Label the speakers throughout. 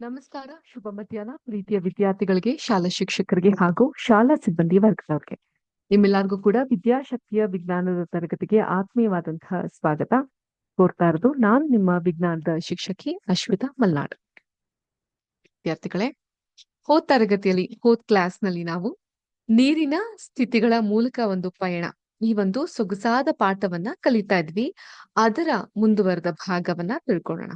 Speaker 1: ನಮಸ್ಕಾರ, ಶುಭ ಮಧ್ಯಾಹ್ನ. ಪ್ರೀತಿಯ ವಿದ್ಯಾರ್ಥಿಗಳಿಗೆ, ಶಾಲಾ ಶಿಕ್ಷಕರಿಗೆ ಹಾಗೂ ಶಾಲಾ ಸಿಬ್ಬಂದಿ ವರ್ಗದವರಿಗೆ. ನಿಮ್ಮೆಲ್ಲರಿಗೂ ಕೂಡ ವಿದ್ಯಾಶಕ್ತಿಯ ವಿಜ್ಞಾನದ ತರಗತಿಗೆ ಆತ್ಮೀಯವಾದಂತಹ ಸ್ವಾಗತ. ಕೋರ್ತಾ ಇರೋದು ನಾನು ನಿಮ್ಮ ವಿಜ್ಞಾನದ ಶಿಕ್ಷಕಿ ಅಶ್ವಿತಾ ಮಲ್ನಾಡ್. ವಿದ್ಯಾರ್ಥಿಗಳೇ, ಹೋದ್ ತರಗತಿಯಲ್ಲಿ, ಹೋದ್ ಕ್ಲಾಸ್ನಲ್ಲಿ ನಾವು ನೀರಿನ ಸ್ಥಿತಿಗಳ ಮೂಲಕ ಒಂದು ಪಯಣ, ಈ ಒಂದು ಸೊಗಸಾದ ಪಾಠವನ್ನ ಕಲಿತಾ ಇದ್ವಿ. ಅದರ ಮುಂದುವರೆದ ಭಾಗವನ್ನ ತಿಳ್ಕೊಳ್ಳೋಣ.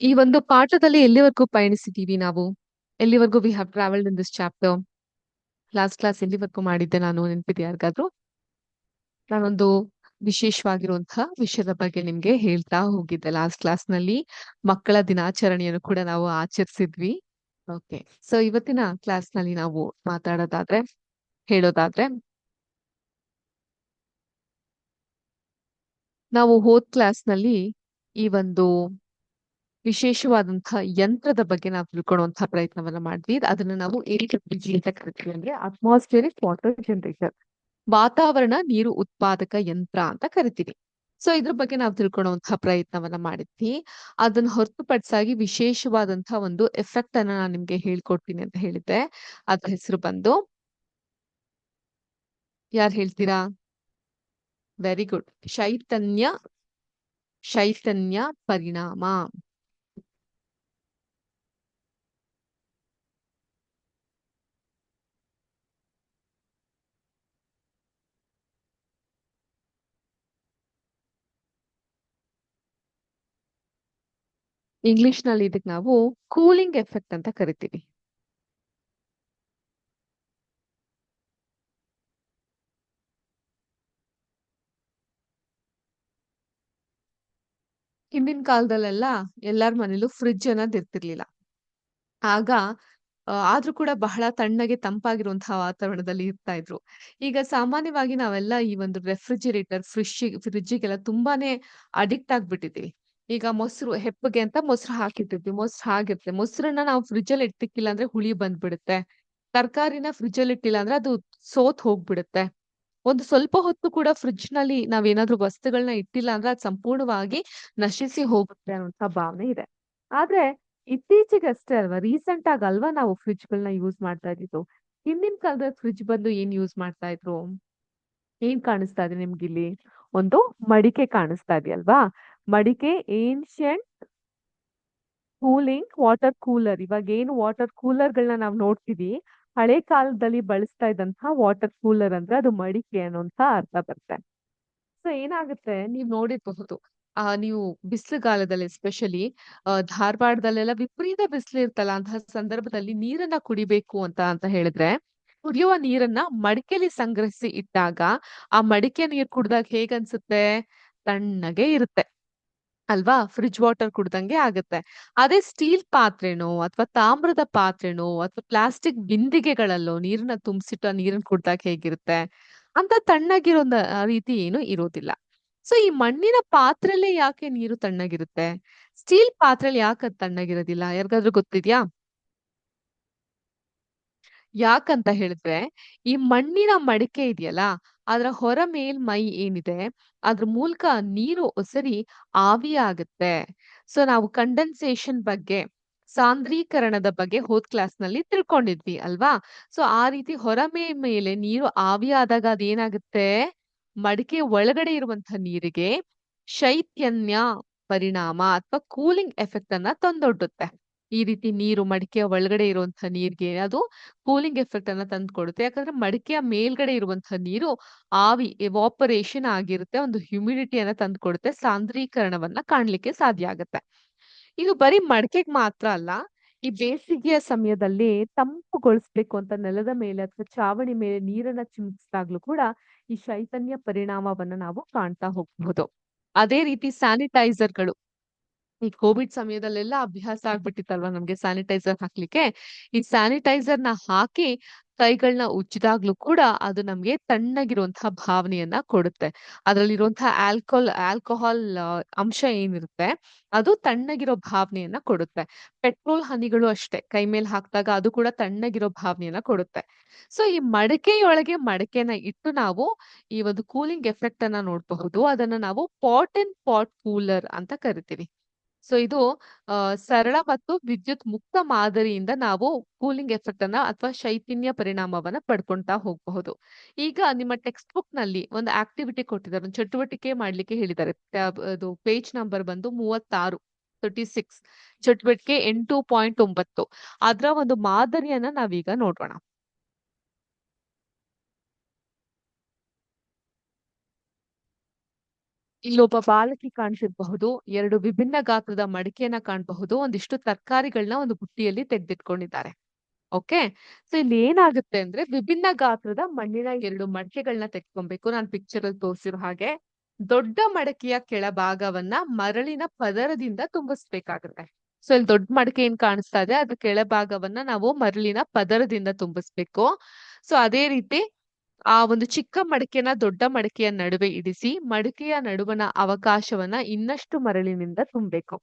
Speaker 1: ಈ ಒಂದು ಪಾಠದಲ್ಲಿ ಎಲ್ಲಿವರೆಗೂ ಪಯಣಿಸಿದೀವಿ ನಾವು? ಎಲ್ಲಿವರೆಗೂ we have travelled in this chapter last class ಎಲ್ಲಿವರೆಗೂ ಮಾಡಿದ್ದೆ ನಾನು? ನೆನಪಿದೆ ಯಾರಿಗಾದ್ರೂ? ನಾನೊಂದು ವಿಶೇಷವಾಗಿರುವಂತಹ ವಿಷಯದ ಬಗ್ಗೆ ನಿಮ್ಗೆ ಹೇಳ್ತಾ ಹೋಗಿದ್ದೆ. ಲಾಸ್ಟ್ ಕ್ಲಾಸ್ನಲ್ಲಿ ಮಕ್ಕಳ ದಿನಾಚರಣೆಯನ್ನು ಕೂಡ ನಾವು ಆಚರಿಸಿದ್ವಿ. ಓಕೆ ಸೊ ಇವತ್ತಿನ ಕ್ಲಾಸ್ನಲ್ಲಿ ನಾವು ಮಾತಾಡೋದಾದ್ರೆ, ಹೇಳೋದಾದ್ರೆ, ನಾವು ಹೋದ್ ಕ್ಲಾಸ್ನಲ್ಲಿ ಈ ಒಂದು ವಿಶೇಷವಾದಂತಹ ಯಂತ್ರದ ಬಗ್ಗೆ ನಾವು ತಿಳ್ಕೊಳ್ಳುವಂತಹ ಪ್ರಯತ್ನವನ್ನ ಮಾಡಿದ್ವಿ. ಅದನ್ನ ನಾವು ಎಡಿಟಬಿಲಿಟಿ ಅಂತ ಕರಿತೀವಿ ಅಂದ್ರೆ ಅಟ್ಮಾಸ್ಫಿಯರಿಕ್ ವಾಟರ್ ಜನರೇಟರ್ ವಾತಾವರಣ ನೀರು ಉತ್ಪಾದಕ ಯಂತ್ರ ಅಂತ ಕರಿತೀವಿ. ಸೊ ಇದ್ರ ಬಗ್ಗೆ ನಾವು ತಿಳ್ಕೊಳ್ಳುವಂತಹ ಪ್ರಯತ್ನವನ್ನ ಮಾಡಿದ್ವಿ. ಅದನ್ನ ಹೊರತುಪಡಿಸಾಗಿ ವಿಶೇಷವಾದಂತಹ ಒಂದು ಎಫೆಕ್ಟ್ ಅನ್ನ ನಾನು ನಿಮ್ಗೆ ಹೇಳ್ಕೊಡ್ತೀನಿ ಅಂತ ಹೇಳಿದ್ದೆ. ಅದ್ರ ಹೆಸರು ಬಂದು ಯಾರು ಹೇಳ್ತೀರಾ? ವೆರಿ ಗುಡ್ ಚೈತನ್ಯ ಚೈತನ್ಯ ಪರಿಣಾಮ. ಇಂಗ್ಲಿಷ್ನಲ್ಲಿ ಇದಕ್ಕೆ ನಾವು ಕೂಲಿಂಗ್ ಎಫೆಕ್ಟ್ ಅಂತ ಕರಿತೀವಿ. ಹಿಂದಿನ ಕಾಲದಲ್ಲೆಲ್ಲ ಎಲ್ಲಾರ ಮನೇಲೂ ಫ್ರಿಡ್ಜ್ ಅನ್ನೋದು ಇರ್ತಿರ್ಲಿಲ್ಲ. ಆಗ ಆದ್ರೂ ಕೂಡ ಬಹಳ ತಣ್ಣಗೆ ತಂಪಾಗಿರುವಂತಹ ವಾತಾವರಣದಲ್ಲಿ ಇರ್ತಾ ಇದ್ರು. ಈಗ ಸಾಮಾನ್ಯವಾಗಿ ನಾವೆಲ್ಲ ಈ ಒಂದು ರೆಫ್ರಿಜಿರೇಟರ್ ಫ್ರಿಜ್ ಫ್ರಿಡ್ಜಿಗೆಲ್ಲ ತುಂಬಾನೇ ಅಡಿಕ್ಟ್ ಆಗ್ಬಿಟ್ಟಿದೀವಿ ಈಗ ಮೊಸರು, ಹೆಪ್ಪಗೆ ಅಂತ ಮೊಸರು ಹಾಕಿಟ್ಟಿರ್ತೀವಿ ಮೊಸರು ಹಾಗಿರುತ್ತೆ. ಮೊಸರನ್ನ ನಾವು ಫ್ರಿಜ್ ಅಲ್ಲಿ ಇಟ್ಟಿಕ್ಕಿಲ್ಲ ಅಂದ್ರೆ ಹುಳಿ ಬಂದ್ಬಿಡುತ್ತೆ. ತರಕಾರಿನ ಫ್ರಿಜ್ ಅಲ್ಲಿ ಇಟ್ಟಿಲ್ಲ ಅಂದ್ರೆ ಅದು ಸೋತ್ ಹೋಗ್ಬಿಡುತ್ತೆ. ಒಂದು ಸ್ವಲ್ಪ ಹೊತ್ತು ಕೂಡ ಫ್ರಿಡ್ಜ್ನಲ್ಲಿ ನಾವೇನಾದ್ರೂ ವಸ್ತುಗಳನ್ನ ಇಟ್ಟಿಲ್ಲ ಅಂದ್ರೆ ಅದು ಸಂಪೂರ್ಣವಾಗಿ ನಶಿಸಿ ಹೋಗುತ್ತೆ ಅನ್ನುವಂತ ಭಾವನೆ ಇದೆ. ಆದ್ರೆ ಇತ್ತೀಚೆಗೆ ಅಷ್ಟೇ ಅಲ್ವಾ, ರೀಸೆಂಟ್ ಆಗಿ ಅಲ್ವಾ ನಾವು ಫ್ರಿಜ್ ಗಳನ್ನ ಯೂಸ್ ಮಾಡ್ತಾ ಇದ್ದಿದ್ದು? ಹಿಂದಿನ ಕಾಲದ ಫ್ರಿಜ್ ಬಂದು ಏನ್ ಯೂಸ್ ಮಾಡ್ತಾ ಇದ್ರು? ಏನ್ ಕಾಣಿಸ್ತಾ ಇದೆ ನಿಮ್ಗೆ ಇಲ್ಲಿ ಒಂದು ಮಡಿಕೆ ಕಾಣಿಸ್ತಾ ಇದೆಯಲ್ವಾ ಮಡಿಕೆ ಏನ್ಷಿಯಂಟ್ ಕೂಲಿಂಗ್ ವಾಟರ್ ಕೂಲರ್ ಇವಾಗ ಏನು ವಾಟರ್ ಕೂಲರ್ ಗಳನ್ನ ನಾವು ನೋಡ್ತೀವಿ ಹಳೆ ಕಾಲದಲ್ಲಿ ಬಳಸ್ತಾ ಇದ್ದಂತಹ ವಾಟರ್ ಕೂಲರ್ ಅಂದ್ರೆ ಅದು ಮಡಿಕೆ ಅನ್ನೋಂತ ಅರ್ಥ ಬರುತ್ತೆ. ಸೊ ಏನಾಗುತ್ತೆ? ನೀವ್ ನೋಡಿರ್ಬಹುದು. ಆ, ನೀವು ಬಿಸಿಲುಗಾಲದಲ್ಲಿ ಎಸ್ಪೆಷಲಿ ಧಾರವಾಡದಲ್ಲೆಲ್ಲ ವಿಪರೀತ ಬಿಸಿಲು ಇರ್ತಲ್ಲ, ಅಂತಹ ಸಂದರ್ಭದಲ್ಲಿ ನೀರನ್ನ ಕುಡಿಬೇಕು ಅಂತ ಅಂತ ಹೇಳಿದ್ರೆ ಕುಡಿಯುವ ನೀರನ್ನ ಮಡಿಕೆಲಿ ಸಂಗ್ರಹಿಸಿ ಇಟ್ಟಾಗ ಆ ಮಡಿಕೆ ನೀರ್ ಕುಡ್ದಾಗ ಹೇಗನ್ಸುತ್ತೆ ತಣ್ಣಗೆ ಇರುತ್ತೆ. ಅಲ್ವಾ? ಫ್ರಿಡ್ಜ್ ವಾಟರ್ ಕುಡ್ದಂಗೆ ಆಗುತ್ತೆ. ಅದೇ ಸ್ಟೀಲ್ ಪಾತ್ರೆನೋ ಅಥವಾ ತಾಮ್ರದ ಪಾತ್ರೆನೋ ಅಥವಾ ಪ್ಲಾಸ್ಟಿಕ್ ಬಿಂದಿಗೆಗಳಲ್ಲೋ ನೀರನ್ನ ತುಂಬಿಸಿಟ್ಟು ನೀರನ್ನ ಕುಡ್ದಾಗ ಹೇಗಿರುತ್ತೆ? ಅಂತ ತಣ್ಣಗಿರೋ ರೀತಿ ಏನು ಇರೋದಿಲ್ಲ. ಸೊ ಈ ಮಣ್ಣಿನ ಪಾತ್ರೆಲ್ಲೇ ಯಾಕೆ ನೀರು ತಣ್ಣಗಿರುತ್ತೆ? ಸ್ಟೀಲ್ ಪಾತ್ರೆಲಿ ಯಾಕೆ ತಣ್ಣಗಿರೋದಿಲ್ಲ? ಯಾರಿಗಾದ್ರೂ ಗೊತ್ತಿದ್ಯಾ? ಯಾಕಂತ ಹೇಳಿದ್ರೆ, ಈ ಮಣ್ಣಿನ ಮಡಿಕೆ ಇದೆಯಲ್ಲ, ಅದರ ಹೊರ ಮೇಲ್ಮೈ ಏನಿದೆ, ಅದ್ರ ಮೂಲಕ ನೀರು ಒಸರಿ ಆವಿಯಾಗುತ್ತೆ ಸೊ ನಾವು ಕಂಡೆನ್ಸೇಷನ್ ಬಗ್ಗೆ, ಸಾಂದ್ರೀಕರಣದ ಬಗ್ಗೆ ಹೋದ್ ಕ್ಲಾಸ್ನಲ್ಲಿ ತಿಳ್ಕೊಂಡಿದ್ವಿ ಅಲ್ವಾ? ಸೊ ಆ ರೀತಿ ಹೊರಮೇ ಮೇಲೆ ನೀರು ಆವಿಯಾದಾಗ ಅದೇನಾಗುತ್ತೆ? ಮಡಿಕೆ ಒಳಗಡೆ ಇರುವಂತ ನೀರಿಗೆ ಶೈತ್ಯನ್ಯ ಪರಿಣಾಮ ಅಥವಾ ಕೂಲಿಂಗ್ ಎಫೆಕ್ಟ್ ಅನ್ನ ತಂದೊಡ್ಡುತ್ತೆ. ಈ ರೀತಿ ನೀರು ಮಡಿಕೆಯ ಒಳಗಡೆ ಇರುವಂತಹ ನೀರಿಗೆ ಅದು ಕೂಲಿಂಗ್ ಎಫೆಕ್ಟ್ ಅನ್ನ ತಂದ್ಕೊಡುತ್ತೆ ಯಾಕಂದ್ರೆ ಮಡಿಕೆಯ ಮೇಲ್ಗಡೆ ಇರುವಂತಹ ನೀರು ಆವಿ ಎವಾಪರೇಷನ್ ಆಗಿರುತ್ತೆ, ಒಂದು ಹ್ಯುಮಿಡಿಟಿಯನ್ನ ತಂದ್ಕೊಡುತ್ತೆ ಸಾಂದ್ರೀಕರಣವನ್ನ ಕಾಣ್ಲಿಕ್ಕೆ ಸಾಧ್ಯ ಆಗುತ್ತೆ. ಇದು ಬರೀ ಮಡಿಕೆಗೆ ಮಾತ್ರ ಅಲ್ಲ, ಈ ಬೇಸಿಗೆಯ ಸಮಯದಲ್ಲಿ ತಂಪುಗೊಳಿಸ್ಬೇಕು ಅಂತ ನೆಲದ ಮೇಲೆ ಅಥವಾ ಚಾವಣಿ ಮೇಲೆ ನೀರನ್ನ ಚಿಮುಕಿಸಿದಾಗ್ಲೂ ಕೂಡ ಈ ಶೈತನ್ಯ ಪರಿಣಾಮವನ್ನ ನಾವು ಕಾಣ್ತಾ ಹೋಗ್ಬಹುದು. ಅದೇ ರೀತಿ ಸ್ಯಾನಿಟೈಸರ್‌ಗಳು ಈ ಕೋವಿಡ್ ಸಮಯದಲ್ಲೆಲ್ಲ ಅಭ್ಯಾಸ ಆಗ್ಬಿಟ್ಟಿತ್ತಲ್ವಾ ನಮ್ಗೆ ಸ್ಯಾನಿಟೈಸರ್ ಹಾಕ್ಲಿಕ್ಕೆ. ಈ ಸ್ಯಾನಿಟೈಸರ್ನ ಹಾಕಿ ಕೈಗಳನ್ನ ಉಜ್ಜಿದಾಗ್ಲೂ ಕೂಡ ಅದು ನಮ್ಗೆ ತಣ್ಣಗಿರುವಂತಹ ಭಾವನೆಯನ್ನ ಕೊಡುತ್ತೆ. ಅದ್ರಲ್ಲಿರುವಂತಹ ಆಲ್ಕೋಲ್, ಆಲ್ಕೋಹಾಲ್ ಅಂಶ ಏನಿರುತ್ತೆ ಅದು ತಣ್ಣಗಿರೋ ಭಾವನೆಯನ್ನ ಕೊಡುತ್ತೆ. ಪೆಟ್ರೋಲ್ ಹನಿಗಳು ಅಷ್ಟೇ, ಕೈ ಮೇಲೆ ಹಾಕಿದಾಗ ಅದು ಕೂಡ ತಣ್ಣಗಿರೋ ಭಾವನೆಯನ್ನ ಕೊಡುತ್ತೆ. ಸೊ, ಈ ಮಡಕೆಯೊಳಗೆ ಮಡಕೆನ ಇಟ್ಟು ನಾವು ಈ ಒಂದು ಕೂಲಿಂಗ್ ಎಫೆಕ್ಟ್ ಅನ್ನ ನೋಡಬಹುದು. ಅದನ್ನ ನಾವು ಪಾಟ್ ಅಂಡ್ ಪಾಟ್ ಕೂಲರ್ ಅಂತ ಕರಿತೀವಿ. ಸೊ ಇದು ಸರಳ ಮತ್ತು ವಿದ್ಯುತ್ ಮುಕ್ತ ಮಾದರಿಯಿಂದ ನಾವು ಕೂಲಿಂಗ್ ಎಫೆಕ್ಟ್ ಅನ್ನ ಅಥವಾ ಶೈತಿನ್ಯ ಪರಿಣಾಮವನ್ನ ಪಡ್ಕೊಂತಾ ಹೋಗಬಹುದು. ಈಗ ನಿಮ್ಮ ಟೆಕ್ಸ್ಟ್ ಬುಕ್ನಲ್ಲಿ ಒಂದು ಆಕ್ಟಿವಿಟಿ ಕೊಟ್ಟಿದ್ದಾರೆ. ಒಂದು ಚಟುವಟಿಕೆ ಮಾಡ್ಲಿಕ್ಕೆ ಹೇಳಿದ್ದಾರೆ. ಅದು ಪೇಜ್ ನಂಬರ್ ಬಂದು 36 36 ಚಟುವಟಿಕೆ 8.9 ಅದರ ಒಂದು ಮಾದರಿಯನ್ನ ನಾವೀಗ ನೋಡೋಣ. ಇಲ್ಲೊಬ್ಬ ಬಾಲಕಿ ಕಾಣಿಸಿರಬಹುದು. ಎರಡು ವಿಭಿನ್ನ ಗಾತ್ರದ ಮಡಿಕೆಯನ್ನ ಕಾಣಬಹುದು. ಒಂದಿಷ್ಟು ತರಕಾರಿಗಳನ್ನ ಒಂದು ಬುಟ್ಟಿಯಲ್ಲಿ ತೆಗೆದಿಟ್ಕೊಂಡಿದ್ದಾರೆ. ಓಕೆ. ಸೊ ಇಲ್ಲಿ ಏನಾಗುತ್ತೆ ಅಂದ್ರೆ ವಿಭಿನ್ನ ಗಾತ್ರದ ಮಣ್ಣಿನ ಎರಡು ಮಡಿಕೆಗಳನ್ನ ತೆಗೆದುಕೊಬೇಕು. ನಾನು ಪಿಕ್ಚರ್ ಅಲ್ಲಿ ತೋರಿಸಿರೋ ಹಾಗೆ. ದೊಡ್ಡ ಮಡಕೆಯ ಕೆಳಭಾಗವನ್ನ ಮರಳಿನ ಪದರದಿಂದ ತುಂಬಿಸ್ಬೇಕಾಗುತ್ತೆ. ಸೊ ಇಲ್ಲಿ ದೊಡ್ಡ ಮಡಕೆ ಏನ್ ಕಾಣಿಸ್ತಾ ಇದೆ ಅದ್ರ ಕೆಳಭಾಗವನ್ನ ನಾವು ಮರಳಿನ ಪದರದಿಂದ ತುಂಬಿಸ್ಬೇಕು. ಸೊ ಅದೇ ರೀತಿ ಆ ಒಂದು ಚಿಕ್ಕ ಮಡಕೆನ ದೊಡ್ಡ ಮಡಕೆಯ ನಡುವೆ ಇಡಿಸಿ ಮಡಕೆಯ ನಡುವಣ ಅವಕಾಶವನ್ನ ಇನ್ನಷ್ಟು ಮರಳಿನಿಂದ ತುಂಬಬೇಕು.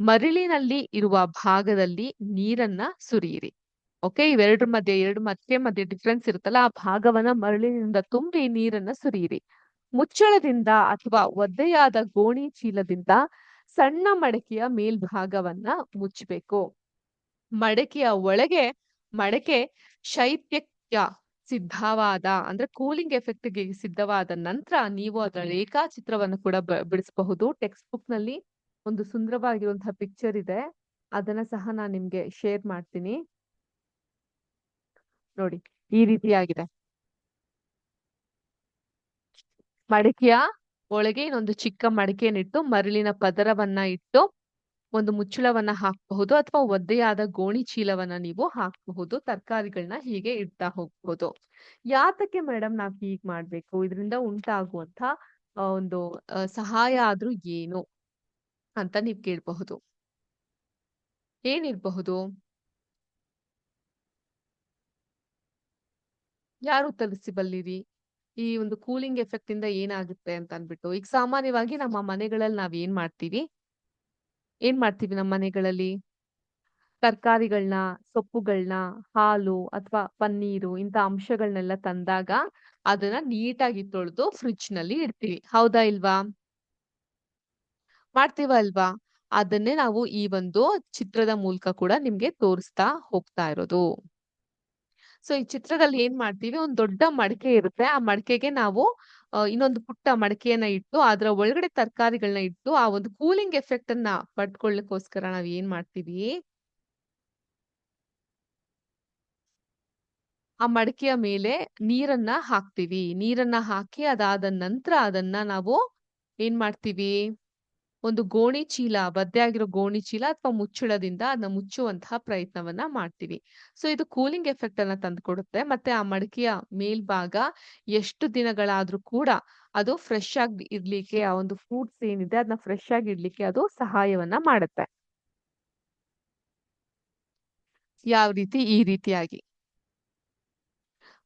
Speaker 1: ಮರಳಿನಲ್ಲಿ ಇರುವ ಭಾಗದಲ್ಲಿ ನೀರನ್ನ ಸುರಿಯಿರಿ. ಓಕೆ. ಇವೆರಡರ ಮಧ್ಯೆ, ಎರಡು ಮಧ್ಯೆ ಮಧ್ಯೆ ಡಿಫ್ರೆನ್ಸ್ ಇರುತ್ತಲ್ಲ, ಆ ಭಾಗವನ್ನ ಮರಳಿನಿಂದ ತುಂಬಿ ನೀರನ್ನ ಸುರಿಯಿರಿ. ಮುಚ್ಚಳದಿಂದ ಅಥವಾ ಒದ್ದೆಯಾದ ಗೋಣಿ ಚೀಲದಿಂದ ಸಣ್ಣ ಮಡಕೆಯ ಮೇಲ್ಭಾಗವನ್ನ ಮುಚ್ಚಬೇಕು. ಮಡಕೆಯ ಒಳಗೆ, ಮಡಕೆ ಶೈತ್ಯಕ್ಕೆ ಸಿದ್ಧವಾದ ಅಂದ್ರೆ ಕೂಲಿಂಗ್ ಎಫೆಕ್ಟ್ಗೆ ಸಿದ್ಧವಾದ ನಂತರ ನೀವು ಅದರ ರೇಖಾಚಿತ್ರವನ್ನು ಕೂಡ ಬಿಡಿಸಬಹುದು. ಟೆಕ್ಸ್ಟ್ ಬುಕ್ನಲ್ಲಿ ಒಂದು ಸುಂದರವಾಗಿರುವಂತಹ ಪಿಕ್ಚರ್ ಇದೆ. ಅದನ್ನ ಸಹ ನಾನು ನಿಮ್ಗೆ ಶೇರ್ ಮಾಡ್ತೀನಿ. ನೋಡಿ ಈ ರೀತಿಯಾಗಿದೆ. ಮಡಿಕೆಯ ಒಳಗೆ ಇನ್ನೊಂದು ಚಿಕ್ಕ ಮಡಕೆಯನ್ನಿಟ್ಟು ಮರಳಿನ ಪದರವನ್ನ ಇಟ್ಟು ಒಂದು ಮುಚ್ಚಳವನ್ನ ಹಾಕಬಹುದು ಅಥವಾ ಒದ್ದೆಯಾದ ಗೋಣಿ ಚೀಲವನ್ನ ನೀವು ಹಾಕಬಹುದು. ತರಕಾರಿಗಳನ್ನ ಹೀಗೆ ಇಡ್ತಾ ಹೋಗ್ಬಹುದು. ಯಾತಕ್ಕೆ ಮೇಡಮ್ ನಾವ್ ಹೀಗ್ ಮಾಡ್ಬೇಕು? ಇದರಿಂದ ಉಂಟಾಗುವಂತ ಒಂದು ಸಹಾಯ ಆದ್ರೂ ಏನು? ಅಂತ ನೀವ್ ಕೇಳಬಹುದು. ಏನಿರಬಹುದು? ಯಾರು ಉತ್ತರಿಸಬಲ್ಲಿರಿ? ಈ ಒಂದು ಕೂಲಿಂಗ್ ಎಫೆಕ್ಟ್ ಇಂದ ಏನಾಗುತ್ತೆ ಅಂತ ಅನ್ಬಿಟ್ಟು. ಈಗ ಸಾಮಾನ್ಯವಾಗಿ ನಮ್ಮ ಮನೆಗಳಲ್ಲಿ ನಾವ್ ಏನ್ ಮಾಡ್ತೀವಿ? ಏನ್ ಮಾಡ್ತೀವಿ ನಮ್ಮ ಮನೆಗಳಲ್ಲಿ? ತರಕಾರಿಗಳನ್ನ, ಸೊಪ್ಪುಗಳನ್ನ, ಹಾಲು ಅಥವಾ ಪನ್ನೀರು ಇಂಥ ಅಂಶಗಳನ್ನೆಲ್ಲ ತಂದಾಗ ಅದನ್ನ ನೀಟಾಗಿ ತೊಳೆದು ಫ್ರಿಡ್ಜ್‌ನಲ್ಲಿ ಇಡ್ತೀವಿ. ಹೌದಾ ಇಲ್ವಾ? ಮಾಡ್ತೀವ ಅಲ್ವಾ ಅದನ್ನೇ ನಾವು ಈ ಒಂದು ಚಿತ್ರದ ಮೂಲಕ ಕೂಡ ನಿಮ್ಗೆ ತೋರಿಸ್ತಾ ಹೋಗ್ತಾ ಇರೋದು. ಸೊ ಈ ಚಿತ್ರದಲ್ಲಿ ಏನ್ ಮಾಡ್ತೀವಿ ಒಂದ್ ದೊಡ್ಡ ಮಡಕೆ ಇರುತ್ತೆ. ಆ ಮಡಕೆಗೆ ನಾವು ಇನ್ನೊಂದು ಪುಟ್ಟ ಮಡಕೆಯನ್ನ ಇಟ್ಟು, ಅದರ ಒಳಗಡೆ ತರಕಾರಿಗಳನ್ನ ಇಟ್ಟು, ಆ ಒಂದು ಕೂಲಿಂಗ್ ಎಫೆಕ್ಟ್ ಅನ್ನ ಪಡ್ಕೊಳ್ಳಿಕ್ಕೋಸ್ಕರ ನಾವ್ ಏನ್ ಮಾಡ್ತೀವಿ? ಆ ಮಡಕೆಯ ಮೇಲೆ ನೀರನ್ನ ಹಾಕ್ತೀವಿ. ನೀರನ್ನ ಹಾಕಿ ಅದಾದ ನಂತರ ಅದನ್ನ ನಾವು ಏನ್ ಮಾಡ್ತೀವಿ? ಒಂದು ಗೋಣಿ ಚೀಲ ಬದ್ದೆ ಆಗಿರೋ ಗೋಣಿ ಚೀಲ ಅಥವಾ ಮುಚ್ಚಳದಿಂದ ಅದನ್ನ ಮುಚ್ಚುವಂತಹ ಪ್ರಯತ್ನವನ್ನ ಮಾಡ್ತೀವಿ. ಸೊ ಇದು ಕೂಲಿಂಗ್ ಎಫೆಕ್ಟ್ ಅನ್ನ ತಂದುಕೊಡುತ್ತೆ. ಮತ್ತೆ ಆ ಮಡಕೆಯ ಮೇಲ್ಭಾಗ ಎಷ್ಟು ದಿನಗಳಾದ್ರೂ ಕೂಡ ಅದು ಫ್ರೆಶ್ ಆಗಿ ಇರ್ಲಿಕ್ಕೆ ಆ ಒಂದು ಫ್ರೂಟ್ಸ್ ಏನಿದೆ ಅದನ್ನ ಫ್ರೆಶ್ ಆಗಿ ಇಡ್ಲಿಕ್ಕೆ ಅದು ಸಹಾಯವನ್ನ ಮಾಡುತ್ತೆ. ಯಾವ ರೀತಿ? ಈ ರೀತಿಯಾಗಿ.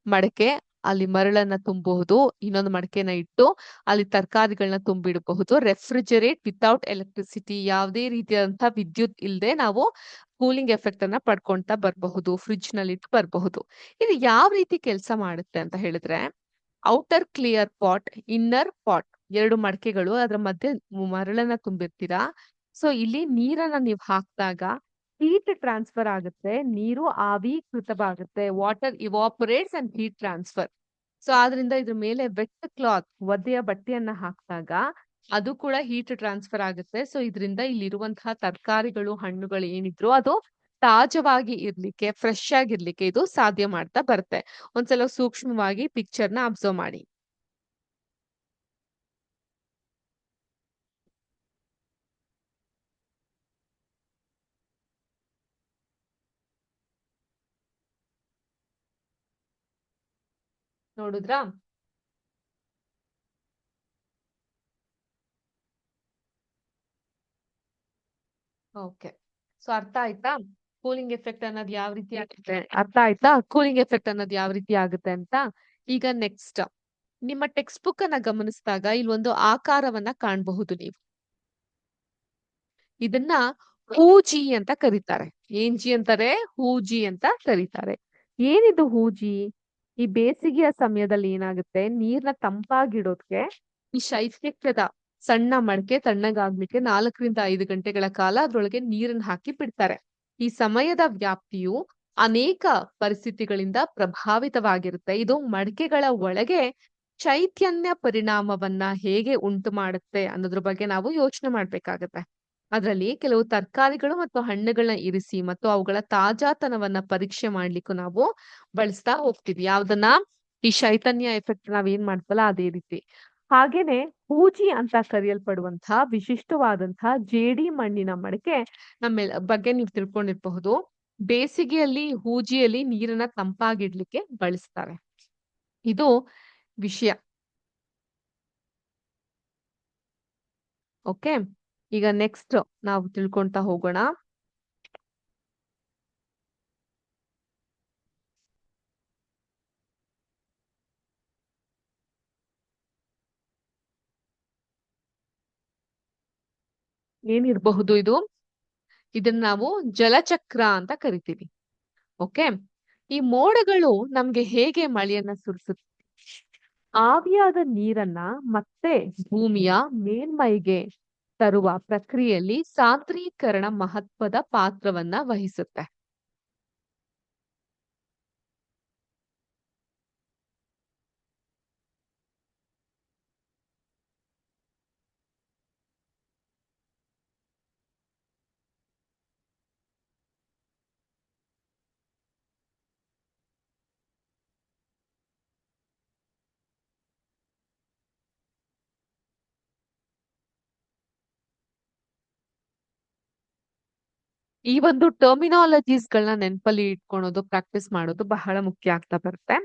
Speaker 1: ಮಡಕೆ, ಅಲ್ಲಿ ಮರಳನ್ನ ತುಂಬಬಹುದು. ಇನ್ನೊಂದು ಮಡಕೆನ ಇಟ್ಟು ಅಲ್ಲಿ ತರಕಾರಿಗಳನ್ನ ತುಂಬಿಡಬಹುದು. ರೆಫ್ರಿಜರೇಟ್ ವಿಥೌಟ್ ಎಲೆಕ್ಟ್ರಿಸಿಟಿ ಯಾವುದೇ ರೀತಿಯಾದಂತಹ ವಿದ್ಯುತ್ ಇಲ್ಲದೆ ನಾವು ಕೂಲಿಂಗ್ ಎಫೆಕ್ಟ್ ಅನ್ನ ಪಡ್ಕೊಂತ ಬರಬಹುದು. ಫ್ರಿಡ್ಜ್‌ನಲ್ಲಿ ಇಟ್ಟು ಬರಬಹುದು. ಇದು ಯಾವ ರೀತಿ ಕೆಲಸ ಮಾಡುತ್ತೆ ಅಂತ ಹೇಳಿದ್ರೆ outer clear pot, inner pot ಎರಡು ಮಡಕೆಗಳು ಅದರ ಮಧ್ಯೆ ಮರಳನ್ನ ತುಂಬಿರ್ತೀರಾ. ಸೊ ಇಲ್ಲಿ ನೀರನ್ನ ನೀವು ಹಾಕ್ದಾಗ ಹೀಟ್ ಟ್ರಾನ್ಸ್‌ಫರ್ ಆಗುತ್ತೆ. ನೀರು ಆವೀಕೃತವಾಗುತ್ತೆ water evaporates and heat transfer. So ಆದ್ರಿಂದ ಇದ್ರ ಮೇಲೆ ವೆಟ್ ಕ್ಲಾತ್ ಒದ್ದೆಯ ಬಟ್ಟೆಯನ್ನ ಹಾಕಿದಾಗ ಅದು ಕೂಡ ಹೀಟ್ ಟ್ರಾನ್ಸ್‌ಫರ್ ಆಗುತ್ತೆ. ಸೊ ಇದರಿಂದ ಇಲ್ಲಿರುವಂತಹ ತರಕಾರಿಗಳು, ಹಣ್ಣುಗಳು ಏನಿದ್ರು ಅದು ತಾಜವಾಗಿ ಇರ್ಲಿಕ್ಕೆ, ಫ್ರೆಶ್ ಆಗಿರ್ಲಿಕ್ಕೆ ಇದು ಸಾಧ್ಯ ಮಾಡ್ತಾ ಬರುತ್ತೆ. ಒಂದ್ಸಲ ಸೂಕ್ಷ್ಮವಾಗಿ ಪಿಕ್ಚರ್‌ನ ಅಬ್ಸರ್ವ್ ಮಾಡಿ. ನೋಡಿದ್ರಾ? ಓಕೆ. ಸೊ, ಅರ್ಥ ಆಯ್ತಾ? ಕೂಲಿಂಗ್ ಎಫೆಕ್ಟ್ ಅನ್ನೋದು ಯಾವ ರೀತಿ ಆಗುತ್ತೆ? ಅರ್ಥ ಆಯ್ತಾ? ಕೂಲಿಂಗ್ ಎಫೆಕ್ಟ್ ಅನ್ನೋದು ಯಾವ ರೀತಿ ಆಗುತ್ತೆ ಅಂತ? ಈಗ ನೆಕ್ಸ್ಟ್. ನಿಮ್ಮ ಟೆಕ್ಸ್ಟ್ ಬುಕ್ ಅನ್ನ ಗಮನಿಸಿದಾಗ ಇಲ್ಲಿ ಒಂದು ಆಕಾರವನ್ನ ಕಾಣಬಹುದು ನೀವು. ಇದನ್ನ ಹೂಜಿ ಅಂತ ಕರೀತಾರೆ. ಏನ್ ಜಿ ಅಂತಾರೆ? ಹೂಜಿ ಅಂತ ಕರೀತಾರೆ. ಏನಿದು ಹೂಜಿ ಈ ಬೇಸಿಗೆಯ ಸಮಯದಲ್ಲಿ ಏನಾಗುತ್ತೆ? ನೀರ್ನ ತಂಪಾಗಿಡೋದಕ್ಕೆ ಈ ಶೈತ್ಯದ ಸಣ್ಣ ಮಡಕೆ ತಣ್ಣಗಾಗ್ಲಿಕ್ಕೆ ನಾಲ್ಕರಿಂದ ಐದು ಗಂಟೆಗಳ ಕಾಲ ಅದ್ರೊಳಗೆ ನೀರನ್ನ ಹಾಕಿ ಬಿಡ್ತಾರೆ. ಈ ಸಮಯದ ವ್ಯಾಪ್ತಿಯು ಅನೇಕ ಪರಿಸ್ಥಿತಿಗಳಿಂದ ಪ್ರಭಾವಿತವಾಗಿರುತ್ತೆ. ಇದು ಮಡಕೆಗಳ ಒಳಗೆ ಚೈತನ್ಯ ಪರಿಣಾಮವನ್ನ ಹೇಗೆ ಉಂಟು ಮಾಡುತ್ತೆ ಅನ್ನೋದ್ರ ಬಗ್ಗೆ ನಾವು ಯೋಚನೆ ಮಾಡ್ಬೇಕಾಗತ್ತೆ. ಅದರಲ್ಲಿ ಕೆಲವು ತರಕಾರಿಗಳು ಮತ್ತು ಹಣ್ಣುಗಳನ್ನ ಇರಿಸಿ ಮತ್ತು ಅವುಗಳ ತಾಜಾತನವನ್ನ ಪರೀಕ್ಷೆ ಮಾಡ್ಲಿಕ್ಕೂ ನಾವು ಬಳಸ್ತಾ ಹೋಗ್ತೀವಿ. ಯಾವ್ದನ್ನ ಈ ಶೈತನ್ಯ ಎಫೆಕ್ಟ್ ನಾವ್ ಏನ್ ಮಾಡ್ತಲ್ಲ ಅದೇ ರೀತಿ. ಹಾಗೇನೆ ಹೂಜಿ ಅಂತ ಕರೆಯಲ್ಪಡುವಂತಹ ವಿಶಿಷ್ಟವಾದಂತಹ ಜೇಡಿ ಮಣ್ಣಿನ ಮಡಕೆ ನಮ್ಮ ಬಗ್ಗೆ ನೀವು ತಿಳ್ಕೊಂಡಿರಬಹುದು. ಬೇಸಿಗೆಯಲ್ಲಿ, ಹೂಜಿಯಲ್ಲಿ ನೀರನ್ನ ತಂಪಾಗಿಡ್ಲಿಕ್ಕೆ ಬಳಸ್ತಾರೆ. ಇದು ವಿಷಯ. ಓಕೆ? ಈಗ ನೆಕ್ಸ್ಟ್ ನಾವು ತಿಳ್ಕೊಂತಾ ಹೋಗೋಣ. ಏನಿರಬಹುದು ಇದು? ಇದನ್ನ ನಾವು ಜಲಚಕ್ರ ಅಂತ ಕರಿತೀವಿ. ಓಕೆ ಈ ಮೋಡಗಳು ನಮ್ಗೆ ಹೇಗೆ ಮಳೆಯನ್ನ ಸುರಿಸುತ್ತೆ? ಆವಿಯಾದ ನೀರನ್ನ ಮತ್ತೆ ಭೂಮಿಯ ಮೇಲ್ಮೈಗೆ ತರುವ ಪ್ರಕ್ರಿಯೆಯಲ್ಲಿ ಸಾಂದ್ರೀಕರಣ ಮಹತ್ವದ ಪಾತ್ರವನ್ನ ವಹಿಸುತ್ತೆ. ಈ ಒಂದು ಟರ್ಮಿನಾಲಜೀಸ್ ಗಳನ್ನ ನೆನಪಲ್ಲಿ ಇಟ್ಕೊಳೋದು, ಪ್ರಾಕ್ಟೀಸ್ ಮಾಡೋದು ಬಹಳ ಮುಖ್ಯ ಆಗ್ತಾ ಬರುತ್ತೆ.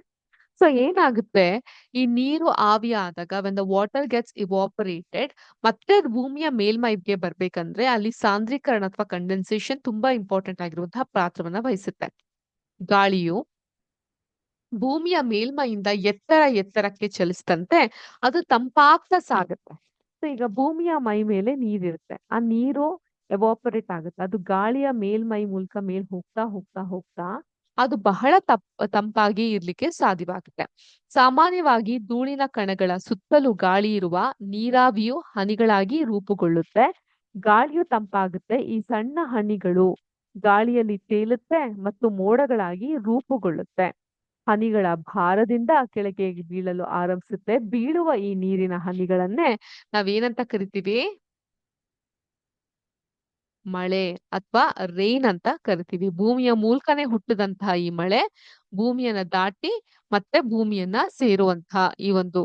Speaker 1: ಸೊ, ಏನಾಗುತ್ತೆ? ಈ ನೀರು ಆವಿ ಆದಾಗ when the water gets evaporated ಮತ್ತೆ ಭೂಮಿಯ ಮೇಲ್ಮೈಗೆ ಬರ್ಬೇಕಂದ್ರೆ ಅಲ್ಲಿ ಸಾಂದ್ರೀಕರಣ ಅಥವಾ ಕಂಡೆನ್ಸೇಷನ್ ತುಂಬಾ ಇಂಪಾರ್ಟೆಂಟ್ ಆಗಿರುವಂತಹ ಪಾತ್ರವನ್ನ ವಹಿಸುತ್ತೆ. ಗಾಳಿಯು ಭೂಮಿಯ ಮೇಲ್ಮೈಯಿಂದ ಎತ್ತರ ಎತ್ತರಕ್ಕೆ ಚಲಿಸಿದಂತೆ ಅದು ತಂಪಾಗ್ತಾ ಸಾಗುತ್ತೆ. ಸೊ, ಈಗ ಭೂಮಿಯ ಮೈ ಮೇಲೆ ನೀರಿರುತ್ತೆ. ಆ ನೀರು ಎವಾಪರೇಟ್ ಆಗುತ್ತೆ. ಅದು ಗಾಳಿಯ ಮೇಲ್ಮೈ ಮೂಲಕ ಮೇಲ್ ಹೋಗ್ತಾ ಹೋಗ್ತಾ ಹೋಗ್ತಾ ಅದು ಬಹಳ ತಪ್, ತಂಪಾಗಿ ಇರ್ಲಿಕ್ಕೆ ಸಾಧ್ಯವಾಗುತ್ತೆ. ಸಾಮಾನ್ಯವಾಗಿ ಧೂಳಿನ ಕಣಗಳ ಸುತ್ತಲೂ ಗಾಳಿ ಇರುವ ನೀರಾವಿಯು ಹನಿಗಳಾಗಿ ರೂಪುಗೊಳ್ಳುತ್ತೆ. ಗಾಳಿಯು ತಂಪಾಗುತ್ತೆ. ಈ ಸಣ್ಣ ಹನಿಗಳು ಗಾಳಿಯಲ್ಲಿ ತೇಲುತ್ತೆ ಮತ್ತು ಮೋಡಗಳಾಗಿ ರೂಪುಗೊಳ್ಳುತ್ತೆ. ಹನಿಗಳ ಭಾರದಿಂದ ಕೆಳಗೆ ಬೀಳಲು ಆರಂಭಿಸುತ್ತೆ. ಬೀಳುವ ಈ ನೀರಿನ ಹನಿಗಳನ್ನೇ ನಾವೇನಂತ ಕರಿತೀವಿ? ಮಳೆ ಅಥವಾ ರೈನ್ ಅಂತ ಕರಿತೀವಿ. ಭೂಮಿಯ ಮೂಲಕನೇ ಹುಟ್ಟಿದಂತಹ ಈ ಮಳೆ ಭೂಮಿಯನ್ನ ದಾಟಿ ಮತ್ತೆ ಭೂಮಿಯನ್ನ ಸೇರುವಂತಹ ಈ ಒಂದು